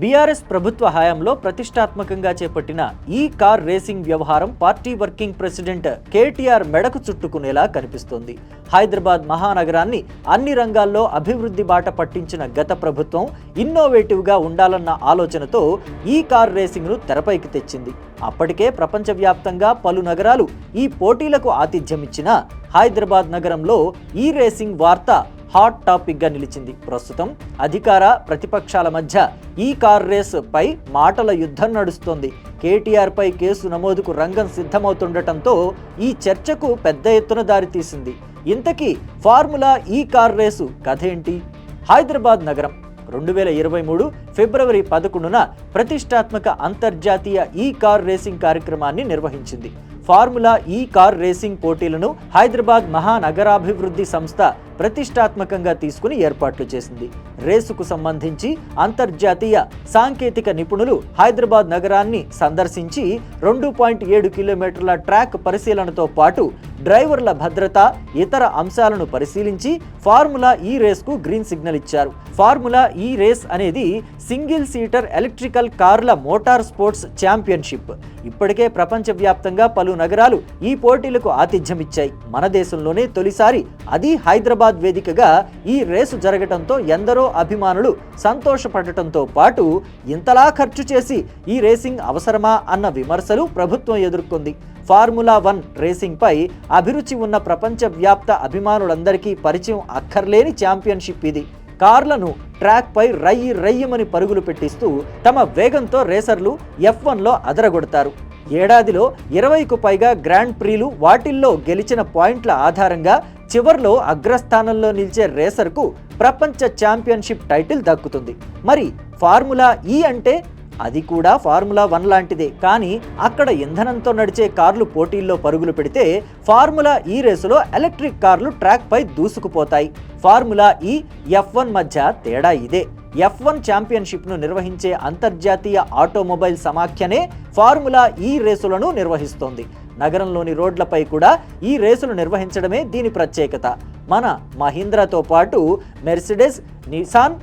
BRS ప్రభుత్వ హయాంలో ప్రతిష్టాత్మకంగా చేపట్టిన ఈ కార్ రేసింగ్ వ్యవహారం పార్టీ వర్కింగ్ ప్రెసిడెంట్ కేటీఆర్ మెడకు చుట్టుకునేలా కనిపిస్తోంది. హైదరాబాద్ మహానగరాన్ని అన్ని రంగాల్లో అభివృద్ధి బాట పట్టించిన గత ప్రభుత్వం ఇన్నోవేటివ్గా ఉండాలన్న ఆలోచనతో ఈ కార్ రేసింగ్ను తెరపైకి తెచ్చింది. అప్పటికే ప్రపంచవ్యాప్తంగా పలు నగరాలు ఈ పోటీలకు ఆతిథ్యమిచ్చిన హైదరాబాద్ నగరంలో ఈ రేసింగ్ వార్త హాట్ టాపిక్గా నిలిచింది. ప్రస్తుతం అధికార ప్రతిపక్షాల మధ్య ఈ కార్ రేస్ పై మాటల యుద్ధం నడుస్తోంది. కేటీఆర్ పై కేసు నమోదుకు రంగం సిద్ధమవుతుండటంతో ఈ చర్చకు పెద్ద ఎత్తున దారితీసింది ఇంతకీ ఫార్ములా ఈ కార్ రేసు కథ ఏంటి? హైదరాబాద్ నగరం. రెండు వేల ఇరవై మూడు ఫిబ్రవరి పదకొండున ప్రతిష్టాత్మక అంతర్జాతీయ ఈ కార్ రేసింగ్ కార్యక్రమాన్ని నిర్వహించింది. ఫార్ములా ఈ కార్ రేసింగ్ పోటీలను హైదరాబాద్ మహానగరాభివృద్ధి సంస్థ ప్రతిష్టాత్మకంగా తీసుకుని ఏర్పాట్లు చేసింది. రేసుకు సంబంధించి అంతర్జాతీయ సాంకేతిక నిపుణులు హైదరాబాద్ నగరాన్ని సందర్శించి రెండు పాయింట్ ఏడు కిలోమీటర్ల ట్రాక్ పరిశీలనతో పాటు డ్రైవర్ల భద్రత ఇతర అంశాలను పరిశీలించి ఫార్ములా ఈ రేస్కు గ్రీన్ సిగ్నల్ ఇచ్చారు. ఫార్ములా ఈ రేస్ అనేది సింగిల్ సీటర్ ఎలక్ట్రికల్ కార్ల మోటార్ స్పోర్ట్స్ ఛాంపియన్షిప్. ఇప్పటికే ప్రపంచవ్యాప్తంగా పలు నగరాలు ఈ పోటీలకు ఆతిథ్యమిచ్చాయి. మన దేశంలోనే తొలిసారి అది హైదరాబాద్ వేదికగా ఈ రేసు జరగటంతో ఎందరో అభిమానులు సంతోషపడటంతో పాటు ఇంతలా ఖర్చు చేసి ఈ రేసింగ్ అవసరమా అన్న విమర్శలు ప్రభుత్వం ఎదుర్కొంది. ఫార్ములా వన్ రేసింగ్పై అభిరుచి ఉన్న ప్రపంచవ్యాప్త అభిమానులందరికీ పరిచయం అక్కర్లేని ఛాంపియన్షిప్ ఇది. కార్లను ట్రాక్ పై రయ్యి రయ్యమని పరుగులు పెట్టిస్తూ తమ వేగంతో రేసర్లు ఎఫ్ వన్లో అదరగొడతారు. ఏడాదిలో ఇరవైకు పైగా గ్రాండ్ ప్రీలు వాటిల్లో గెలిచిన పాయింట్ల ఆధారంగా చివర్లో అగ్రస్థానంలో నిలిచే రేసర్కు ప్రపంచ ఛాంపియన్షిప్ టైటిల్ దక్కుతుంది. మరి ఫార్ములా ఈ అంటే అది కూడా ఫార్ములా వన్ లాంటిదే. కానీ అక్కడ ఇంధనంతో నడిచే కార్లు పోటీల్లో పరుగులు పెడితే ఫార్ములా ఈ రేసులో ఎలక్ట్రిక్ కార్లు ట్రాక్ పై దూసుకుపోతాయి. ఫార్ములా ఈ ఎఫ్ వన్ మధ్య తేడా ఇదే. ఎఫ్ వన్ ఛాంపియన్షిప్ను నిర్వహించే అంతర్జాతీయ ఆటోమొబైల్ సమాఖ్యనే ఫార్ములా ఈ రేసులను నిర్వహిస్తోంది. నగరంలోని రోడ్లపై కూడా ఈ రేసులు నిర్వహించడమే దీని ప్రత్యేకత. మన మహీంద్రాతో పాటు మెర్సిడెస్ నిసాన్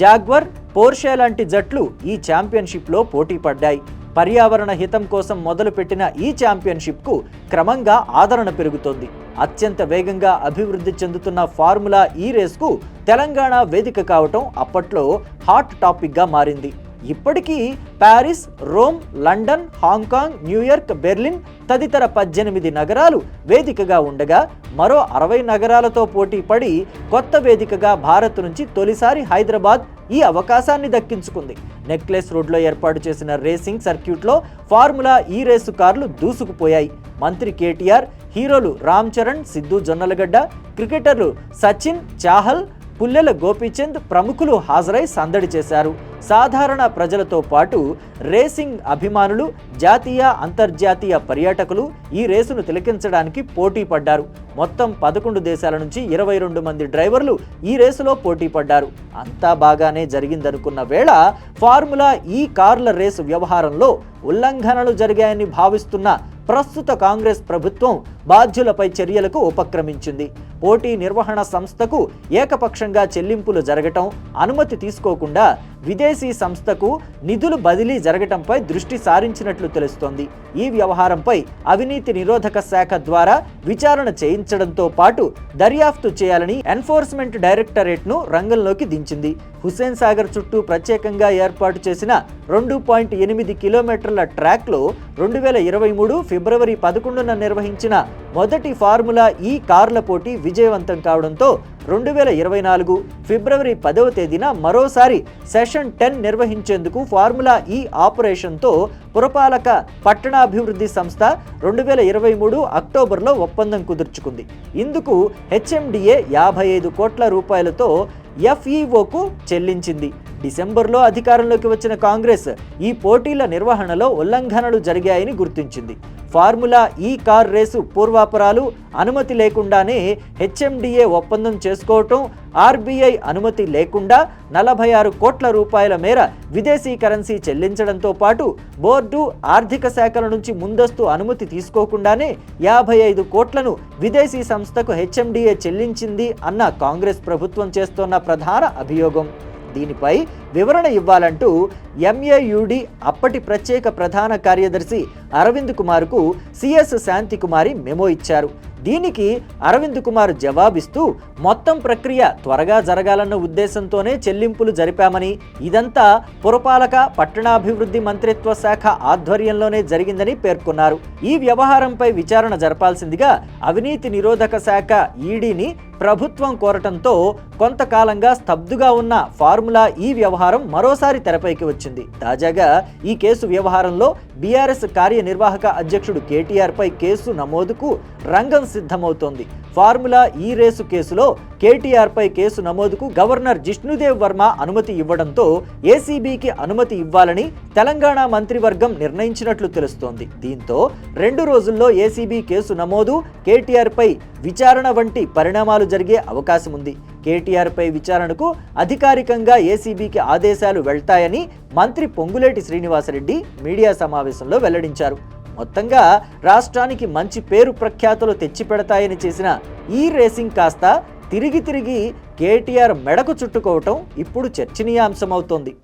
జాగ్వర్ పోర్షే లాంటి జట్లు ఈ ఛాంపియన్షిప్లో పోటీ పడ్డాయి. పర్యావరణ హితం కోసం మొదలుపెట్టిన ఈ ఛాంపియన్షిప్కు క్రమంగా ఆదరణ పెరుగుతోంది. అత్యంత వేగంగా అభివృద్ధి చెందుతున్న ఫార్ములా ఈ రేస్కు తెలంగాణ వేదిక కావటం అప్పట్లో హాట్ టాపిక్గా మారింది. ఇప్పటికీ Paris Rome London Hong Kong New York Berlin తదితర పద్దెనిమిది నగరాలు వేదికగా ఉండగా మరో అరవై నగరాలతో పోటీ పడి కొత్త వేదికగా భారత్ నుంచి తొలిసారి హైదరాబాద్ ఈ అవకాశాన్ని దక్కించుకుంది. నెక్లెస్ రోడ్లో ఏర్పాటు చేసిన రేసింగ్ సర్క్యూట్లో ఫార్ములా ఈ రేసు కార్లు దూసుకుపోయాయి. మంత్రి కేటీఆర్ హీరోలు రామ్ చరణ్ సిద్ధు జొన్నలగడ్డ క్రికెటర్లు సచిన్ చాహల్ పుల్లెల గోపీచంద్ ప్రముఖులు హాజరై సందడి చేశారు. సాధారణ ప్రజలతో పాటు రేసింగ్ అభిమానులు జాతీయ అంతర్జాతీయ పర్యాటకులు ఈ రేసును తిలకించడానికి పోటీ పడ్డారు. మొత్తం పదకొండు దేశాల నుంచి ఇరవై రెండు మంది డ్రైవర్లు ఈ రేసులో పోటీ పడ్డారు. అంతా బాగానే జరిగిందనుకున్న వేళ ఫార్ములా ఈ కార్ల రేసు వ్యవహారంలో ఉల్లంఘనలు జరిగాయని భావిస్తున్న ప్రస్తుత కాంగ్రెస్ ప్రభుత్వం బాధ్యులపై చర్యలకు ఉపక్రమించింది. పోటీ నిర్వహణ సంస్థకు ఏకపక్షంగా చెల్లింపులు జరగటం అనుమతి తీసుకోకుండా విదేశీ సంస్థకు నిధులు బదిలీ జరగటంపై దృష్టి సారించినట్లు తెలుస్తోంది. ఈ వ్యవహారంపై అవినీతి నిరోధక శాఖ ద్వారా విచారణ చేయించడంతో పాటు దర్యాప్తు చేయాలని ఎన్ఫోర్స్మెంట్ డైరెక్టరేట్ను రంగంలోకి దించింది. హుస్సేన్ సాగర్ చుట్టూ ప్రత్యేకంగా ఏర్పాటు చేసిన రెండు పాయింట్ ఎనిమిది కిలోమీటర్ల ట్రాక్లో రెండు వేల ఇరవై మూడు ఫిబ్రవరి పదకొండున నిర్వహించిన మొదటి ఫార్ములా ఈ కార్ల పోటీ విజయవంతం కావడంతో రెండు వేల ఇరవై నాలుగు ఫిబ్రవరి పదవ తేదీన మరోసారి సెషన్ టెన్ నిర్వహించేందుకు ఫార్ములా ఈ ఆపరేషన్తో పురపాలక పట్టణాభివృద్ధి సంస్థ రెండు వేల ఇరవై మూడు అక్టోబర్లో ఒప్పందం కుదుర్చుకుంది. ఇందుకు హెచ్ఎండిఏ యాభై ఐదు కోట్ల రూపాయలతో ఎఫ్ఈఓకు చెల్లించింది. డిసెంబర్లో అధికారంలోకి వచ్చిన కాంగ్రెస్ ఈ పోటీల నిర్వహణలో ఉల్లంఘనలు జరిగాయని గుర్తించింది. ఫార్ములా ఈ కార్ రేసు పూర్వాపరాలు అనుమతి లేకుండానే హెచ్ఎండిఏ ఒప్పందం చేసుకోవటం ఆర్బీఐ అనుమతి లేకుండా నలభై ఆరు కోట్ల రూపాయల మేర విదేశీ కరెన్సీ చెల్లించడంతో పాటు బోర్డు ఆర్థిక శాఖల నుంచి ముందస్తు అనుమతి తీసుకోకుండానే యాభై ఐదు కోట్లను విదేశీ సంస్థకు హెచ్ఎండిఏ చెల్లించింది అన్న కాంగ్రెస్ ప్రభుత్వం చేస్తోన్న ప్రధాన అభియోగం. దీనిపై వివరణ ఇవ్వాలంటూ ఎంఏయుడి అప్పటి ప్రత్యేక ప్రధాన కార్యదర్శి అరవింద్ కుమార్కు సిఎస్ శాంతికుమారి మెమో ఇచ్చారు. దీనికి అరవింద్ కుమార్ జవాబిస్తూ మొత్తం ప్రక్రియ త్వరగా జరగాలన్న ఉద్దేశంతోనే చెల్లింపులు జరిపామని ఇదంతా పురపాలక పట్టణాభివృద్ధి మంత్రిత్వ శాఖ ఆధ్వర్యంలోనే జరిగిందని పేర్కొన్నారు. ఈ వ్యవహారంపై విచారణ జరపాల్సిందిగా అవినీతి నిరోధక శాఖ ఈడీని ప్రభుత్వం కోరటంతో కొంతకాలంగా స్తబ్దుగా ఉన్న ఫార్ములా ఈ వ్యవహారం మరోసారి తెరపైకి వచ్చింది. తాజాగా ఈ కేసు వ్యవహారంలో బీఆర్ఎస్ కార్యనిర్వాహక అధ్యక్షుడు కేటీఆర్ పై కేసు నమోదుకు రంగం సిద్ధమవుతోంది. ఫార్ములా ఈ రేసు కేసులో కేటీఆర్పై కేసు నమోదుకు గవర్నర్ జిష్ణుదేవ్ వర్మ అనుమతి ఇవ్వడంతో ఏసీబీకి అనుమతి ఇవ్వాలని తెలంగాణ మంత్రివర్గం నిర్ణయించినట్లు తెలుస్తోంది. దీంతో రెండు రోజుల్లో ఏసీబీ కేసు నమోదు కేటీఆర్పై విచారణ వంటి పరిణామాలు జరిగే అవకాశం ఉంది. కేటీఆర్పై విచారణకు అధికారికంగా ఏసీబీకి ఆదేశాలు వెళ్తాయని మంత్రి పొంగులేటి శ్రీనివాసరెడ్డి మీడియా సమావేశంలో వెల్లడించారు. మొత్తంగా రాష్ట్రానికి మంచి పేరు ప్రఖ్యాతులు తెచ్చిపెడతాయని చేసిన ఈ రేసింగ్ కాస్త తిరిగి తిరిగి కేటీఆర్ మెడకు చుట్టుకోవటం ఇప్పుడు చర్చనీయాంశమవుతోంది.